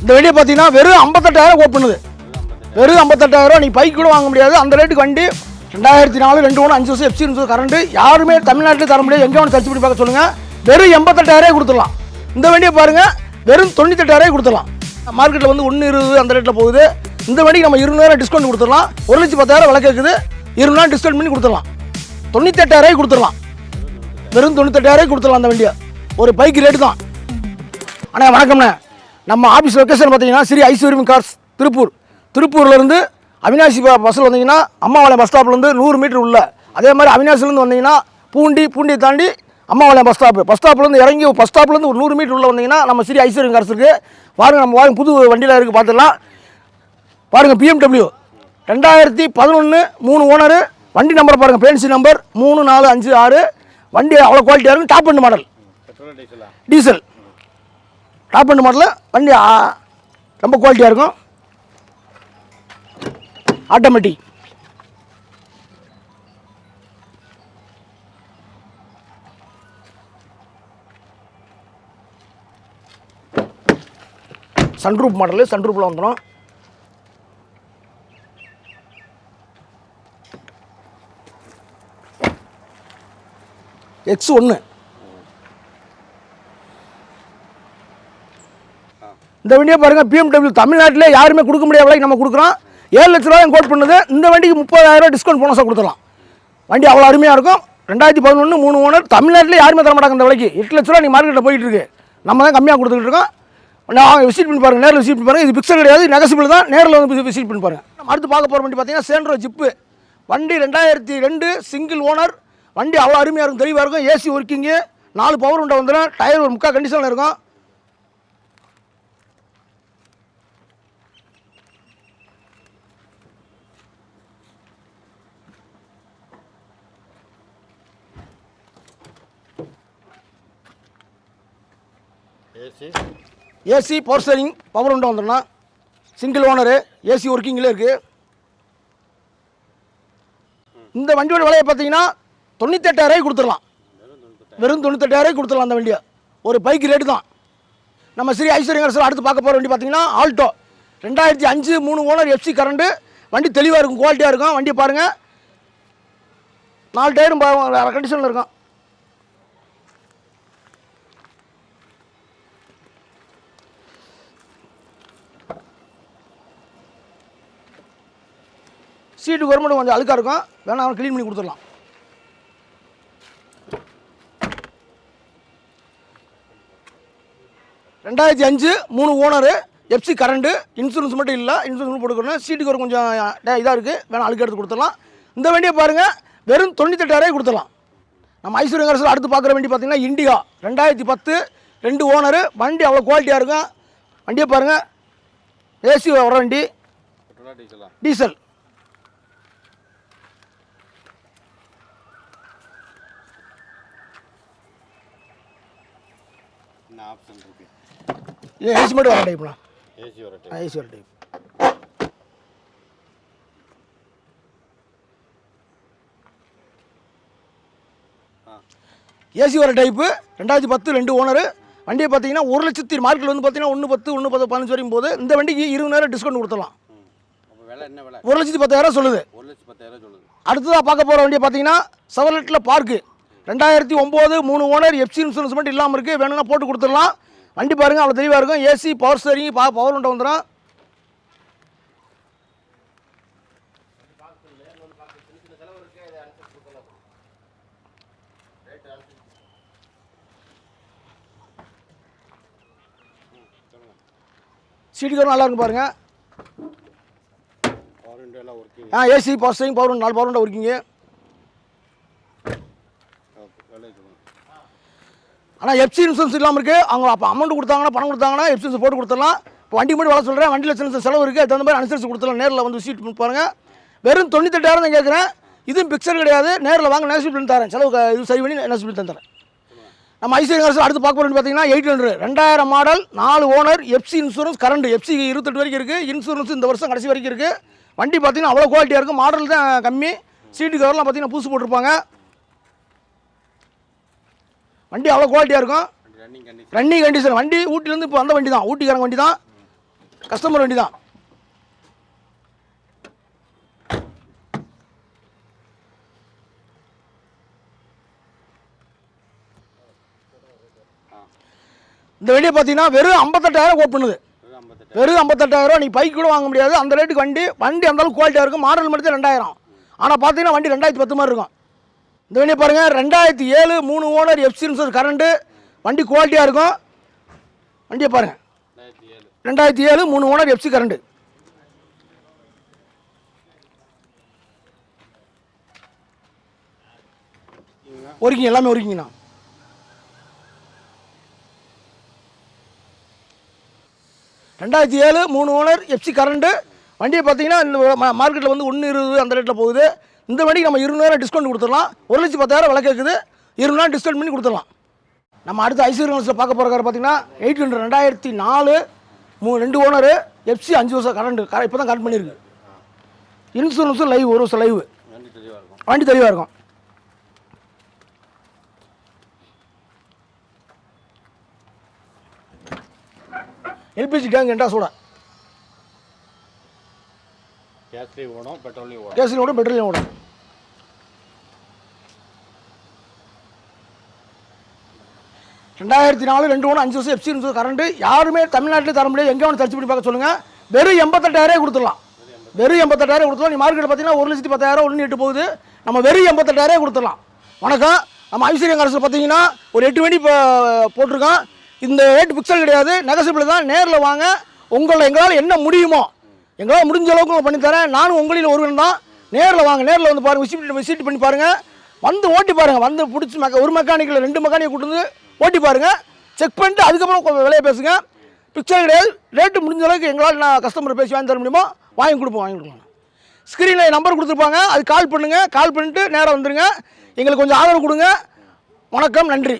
இந்த வண்டியை பார்த்தீங்கன்னா வெறும் ஐம்பத்தெட்டாயிரம் கோட் பண்ணுது. வெறும் ஐம்பத்தெட்டாயிரம் நீ பைக் கூட வாங்க முடியாது. அந்த ரேட்டுக்கு வண்டி ரெண்டாயிரத்தி நாலு ரெண்டு ஒன்று அஞ்சு வருஷம் எஃப்சி இருந்தது. கரண்ட்டு யாருமே தமிழ்நாட்டில் தர முடியாது. எங்கே ஒன்று தச்சு பண்ணி பார்க்க சொல்லுங்கள் வெறும் எண்பத்தெட்டாயிரம் கொடுத்துடலாம். இந்த வண்டியை பாருங்கள் வெறும் தொண்ணூத்தெட்டாயிரம் கொடுத்துடலாம். மார்க்கெட்டில் வந்து ஒன்று இருபது அந்த ரேட்டில் போகுது. இந்த வண்டிக்கு நம்ம இருநூறு டிஸ்கவுண்ட் கொடுத்துடலாம். ஒரு லட்சம் பத்தாயிரம் விலை கேட்குது இருநூறுவா டிஸ்கவுண்ட் பண்ணி கொடுத்துடலாம். தொண்ணூத்தெட்டாயிரம் கொடுத்துடலாம். வெறும் தொண்ணூத்தெட்டாயிரம் கொடுத்துடலாம் அந்த வண்டியை. ஒரு பைக் ரேட்டு தான். அண்ணா வணக்கம்ண்ணே. நம்ம ஆஃபீஸ் லொக்கேஷன் பார்த்தீங்கன்னா ஸ்ரீ ஐஸ்வர்யம் கார்ஸ் திருப்பூர். திருப்பூர்லேருந்து அவினாசி பஸ்ஸில் வந்தீங்கன்னா அம்மாவாளையம் பஸ் ஸ்டாப்லேருந்து நூறு மீட்டர் உள்ள. அதே மாதிரி அவினாசிலேருந்து வந்தீங்கன்னா பூண்டி பூண்டியை தாண்டி அம்மாவாளையம் பஸ் ஸ்டாப் பஸ் ஸ்டாப்லேருந்து இறங்கி பஸ் ஸ்டாப்லேருந்து ஒரு நூறு மீட்டர் உள்ள வந்தீங்கன்னா நம்ம ஸ்ரீ ஐஸ்வர்யம் கார்ஸ் இருக்குது பாருங்கள் நம்ம வாங்க புது வண்டியில் இருக்குது பார்த்துடலாம். பாருங்கள் பிஎம்டபிள்யூ ரெண்டாயிரத்தி பதினொன்று மூணு ஓனரு வண்டி நம்பர் பாருங்கள் பேன்சி நம்பர் மூணு நாலு அஞ்சு ஆறு. வண்டி அவ்வளோ குவாலிட்டியாக இருக்கும் top end model diesel top end மாடலில் வண்டி ரொம்ப குவாலிட்டியாக இருக்கும். ஆட்டோமேட்டிக் சன்ரூப் மாடலு சன்ரூப்பில் வந்துடும் எக்ஸ் ஒன்று இந்த வண்டியை பாருங்க பிஎம்டபிள்யூ தமிழ்நாட்டிலே யாருமே கொடுக்க முடியாத விலைக்கு நம்ம கொடுக்குறோம். ஏழு லட்ச ரூபாய் கோட் பண்ணுது. இந்த வண்டிக்கு முப்பதாயிரம் டிஸ்கவுண்ட் போனஸாக கொடுத்துடலாம். வண்டி அவ்வளோ அருமையாக இருக்கும். ரெண்டாயிரத்தி பதினொன்று மூணு ஓனர் தமிழ்நாட்டில் யாருமே தர மாட்டாங்க இந்த விலைக்கு. எட்டு லட்ச ரூபா நீ மார்க்கெட்டில் போயிட்டு இருக்கு. நம்ம தான் கம்மியாக கொடுத்துக்கிட்டு இருக்கோம். நான் விசிட் பண்ணி பாருங்கள் நேரில் விசிட் பண்ணி பாருங்கள் இது பிக்சர் கிடையாது நெகசிபிள் தான். நேரில் வந்து விசிட் பண்ணி பாருங்கள் நம்ம அடுத்து பார்க்க போகிற வண்டி பார்த்தீங்கன்னா சேண்ட்ரோ ஜிப்பு வண்டி ரெண்டாயிரத்தி ரெண்டு சிங்கிள் ஓனர் வண்டி அவ்வளோ அருமையாக இருக்கும். தெளிவாக இருக்கும். ஏசி ஒர்க்கிங்கு நாலு பவர் உண்டை வந்துடும் டயர் ஒரு முக்கால் கண்டிஷனில் இருக்கும். AC. AC power steering power உண்டாக வந்துடலாம் சிங்கிள் ஓனரு ஏசி ஒர்க்கிங்கில் இருக்குது இந்த வண்டியோட விலையை பார்த்தீங்கன்னா தொண்ணூத்தெட்டாயிரம் கொடுத்துடலாம். வெறும் தொண்ணூத்தெட்டாயிரம் கொடுத்துடலாம் அந்த வண்டியை. ஒரு பைக் ரேட்டு தான். நம்ம ஸ்ரீ ஐஸ்வர்யங்கரசர் அடுத்து பார்க்க போகிற வண்டி பார்த்தீங்கன்னா ஆல்டோ ரெண்டாயிரத்தி அஞ்சு மூணு ஓனர் எஃப்சி கரண்ட்டு வண்டி தெளிவாக இருக்கும் குவாலிட்டியாக இருக்கும். வண்டியை பாருங்கள் நாலு டயரும் கண்டிஷனில் இருக்கும். சீட்டு கவர்மெண்ட் கொஞ்சம் அழுக்காக இருக்கும். வேணா அவன் க்ளீன் பண்ணி கொடுத்துடலாம். ரெண்டாயிரத்தி அஞ்சு மூணு ஓனரு எஃப்சி கரண்ட்டு இன்சூரன்ஸ் மட்டும் இல்லை இன்சூரன்ஸ் போட்டுக்கணும். சீட்டுக்கு ஒரு கொஞ்சம் இதாக இருக்குது வேணா அழுக்கு எடுத்து கொடுத்துடலாம். இந்த வண்டியை பாருங்கள் வெறும் தொண்ணூத்தெட்டாயிரம் கொடுத்துடலாம். நம்ம ஐஸ்வர்யங்கரசில் அடுத்து பார்க்குற வண்டி பார்த்தீங்கன்னா இண்டிகா. ரெண்டாயிரத்தி பத்து ரெண்டு ஓனரு வண்டி அவ்வளோ குவாலிட்டியாக இருக்கும். வண்டியை பாருங்கள் ஏசி வர வண்டி. டீசலா என்ன ஆப்ஷன் இருக்கு? இது ஏசி மட்டும் வர டைப்ண்ணா ஏசி வர டைப் ஏசி வர டைப் ஏசி வர டைப்பு ரெண்டாயிரத்தி பத்து ரெண்டு ஓனரு வண்டியை பார்த்தீங்கன்னா ஒரு லட்சத்தி மார்க்கெட்டில் வந்து பார்த்தீங்கன்னா ஒன்று பத்து ஒன்று பத்து பதினஞ்சு வரையும் போது இந்த வண்டிக்கு இருபதாயிரம் டிஸ்கவுண்ட் கொடுத்துடலாம். ஒரு லட்சத்தி பத்தாயிரம் சொல்லுது. ஒரு லட்சம் பத்தாயிரம் சொல்லுது. அடுத்ததாக பார்க்க போகிற வண்டியை பார்த்தீங்கன்னா செவலெட்டில் பார்க்கு ரெண்டாயிரத்தி ஒம்பது மூணு ஓனர் எஃப்சி இன்சூரன்ஸ் மட்டும் இல்லாமல் இருக்குது வேணும்னா போட்டு கொடுத்துடலாம். வண்டி பாருங்கள் அவ்வளோ தெளிவாக இருக்கும். ஏசி பவர் ஸ்டேரிங் பா பவர் உண்டை வந்துடும் சீட்டு கவர் நல்லா இருக்கும் பாருங்கள் ஆ ஏசி பவர் ஸ்டேரிங் பவர் நாலு பவர் உண்டை ஒர்க்கிங்க ஆனால் எஃப்சி இன்சூரன்ஸ் இல்லாமல் இருக்குது அவங்க அப்போ அமௌண்ட் கொடுத்தாங்கன்னா பணம் கொடுத்தாங்கன்னா எஃப்சி இன்சூரன்ஸ் போட்டு கொடுத்துடலாம். இப்போ வண்டி மட்டும் வர சொல்கிறேன் வண்டியில் சின்ன செலவு இருக்குது அது தகுந்த மாதிரி அனுசரித்து கொடுத்துடலாம். நேரில் வந்து சீட் பாருங்கள் வெறும் தொண்ணூத்தெட்டாயிரம் தான் கேட்குறேன் இதுவும் பிக்சர் கிடையாது. நேரில் வாங்க நேசி பண்ணி தரேன். செலவு இது சரி பண்ணி நேசி பண்ணி தந்துறேன் நம்ம ஐசிஐ அரசு அடுத்து பார்க்க போகிறேன்னு பார்த்தீங்கன்னா எயிட் ஹண்ட்ரட் ரெண்டாயிரம் மாடல் நாலு owner FC insurance current FC இருபத்தெட்டு வரைக்கும் இருக்குது இன்சூரன்ஸ் இந்த வருஷம் கடைசி வரைக்கும் இருக்குது வண்டி பார்த்தீங்கன்னா அவ்வளோ குவாலிட்டியாக இருக்கும். மாடல் தான் கம்மி. சீட்டு கவர்லாம் பார்த்தீங்கன்னா புதுசு போட்டிருப்பாங்க. வண்டி அவ்வளோ குவாலிட்டியாக இருக்கும். ரன்னிங் கண்டிஷன் வண்டி ஊட்டிலேருந்து இப்போ வந்த வண்டி தான் ஊட்டிக்காரங்க வண்டி தான் கஸ்டமர் வண்டி தான் இந்த வண்டியை பார்த்தீங்கன்னா வெறும் ஐம்பத்தெட்டாயிரம் கோட் பண்ணுது. வெறும் ஐம்பத்தெட்டு வெறும் ஐம்பத்தெட்டாயிரம் நீ பைக் கூட வாங்க முடியாது. அந்த ரேட்டுக்கு வண்டி வண்டி அந்த அளவுக்கு குவாலிட்டியாக இருக்கும். மாடல் மட்டும் ரெண்டாயிரம். ஆனால் பார்த்தீங்கன்னா வண்டி ரெண்டாயிரத்தி பத்து மாதிரி இருக்கும். இந்த வண்டியை பாருங்கள் ரெண்டாயிரத்தி ஏழு மூணு ஓனர் எஃப்சி இன்சூரன்ஸ் கரண்ட்டு வண்டி குவாலிட்டியாக இருக்கும். வண்டியை பாருங்கள் ரெண்டாயிரத்தி ஏழு மூணு ஓனர் எஃப்சி கரண்ட்டு ஒருக்கிங்க எல்லாமே ஒருக்கிங்கண்ணா. ரெண்டாயிரத்தி ஏழு மூணு ஓனர் எஃப்சி கரண்ட்டு வண்டியை பார்த்தீங்கன்னா இந்த மார்க்கெட்டில் வந்து ஒன்று இருபது அந்த ரேட்டில் போகுது. இந்த வண்டிக்கு நம்ம இருநூறுவா டிஸ்கவுண்ட் கொடுத்துடலாம். ஒரு லட்சத்தி பத்தாயிரம் விலை கேட்குது இருநூறுவா டிஸ்கவுண்ட் பண்ணி கொடுத்துடலாம். நம்ம அடுத்த ஐசிஆர்என்ஸில் பார்க்க போகிற கார் பார்த்தீங்கன்னா எயிட் ஹண்ட்ரட் ரெண்டாயிரத்தி நாலு மூ ரெண்டு ஓனரு எஃப்சி அஞ்சு வருஷம் கரண்ட் இப்போ தான் கரண்ட் பண்ணியிருக்கு இன்சூரன்ஸும் லைவ் ஒரு வருஷம் லைவ் வண்டி தெளிவாக இருக்கும். எல்பிஜி டேங்க் என்றா சூட. கேஸ்லேயும் ஓடும் பெட்ரோல்லையும் ஓடும். கேஸில் ஓடும் பெட்ரோலையும் ஓடும். ரெண்டாயிரத்தி நாலு ரெண்டு ஒன்று அஞ்சு வருஷம் எஃப்சி இருந்தது கரண்ட் யாருமே தமிழ்நாட்டில் தர முடியாது. எங்கே ஒன்று சர்ச் பண்ணி பார்க்க சொல்லுங்கள் வெறும் எண்பத்தெட்டாயிரம் கொடுத்துடலாம். வெறும் எண்பத்தெட்டாயிரம் கொடுத்துலாம் நீ மார்க்கெட் பார்த்தீங்கன்னா ஒரு லட்சத்தி பத்தாயிரம் ஒன்று எட்டு போகுது. நம்ம வெறும் எண்பத்தெட்டாயிரம் கொடுத்துடலாம். வணக்கம். நம்ம ஐஸ்வர்யம் அரசு பார்த்தீங்கன்னா ஒரு எட்டு மணி இப்போ போட்டிருக்கோம் இந்த ரேட் பிக்சல் கிடையாது. நெகசிபிள் தான். நேரில் வாங்க. உங்களை எங்களால் என்ன முடியுமோ எங்களால் முடிஞ்ச அளவுக்கு உங்களை பண்ணித்தரேன் நானும் உங்களில் ஒருவன் தான். நேரில் வாங்க. நேரில் வந்து பாருங்கள் விசிட் விசிட் பண்ணி பாருங்கள் வந்து ஓட்டி பாருங்கள் வந்து பிடிச்சி மெக்க ஒரு மெக்கானிக்கில் ரெண்டு மெக்கானிக் கொடுத்து ஓட்டி பாருங்கள் செக் பண்ணிட்டு அதுக்கப்புறம் கொஞ்சம் விலையை பேசுங்க. பிக்சர் கிடையாது. ரேட்டு முடிஞ்ச அளவுக்கு எங்களால் நான் கஸ்டமர் பேசி வாங்கி தர முடியுமோ வாங்கி கொடுப்போம் வாங்கி கொடுப்போம். ஸ்க்ரீனில் நம்பர் கொடுத்துருப்பாங்க. அது கால் பண்ணுங்கள் கால் பண்ணிட்டு நேராக வந்துடுங்க எங்களுக்கு கொஞ்சம் ஆதரவு கொடுங்க. வணக்கம். நன்றி.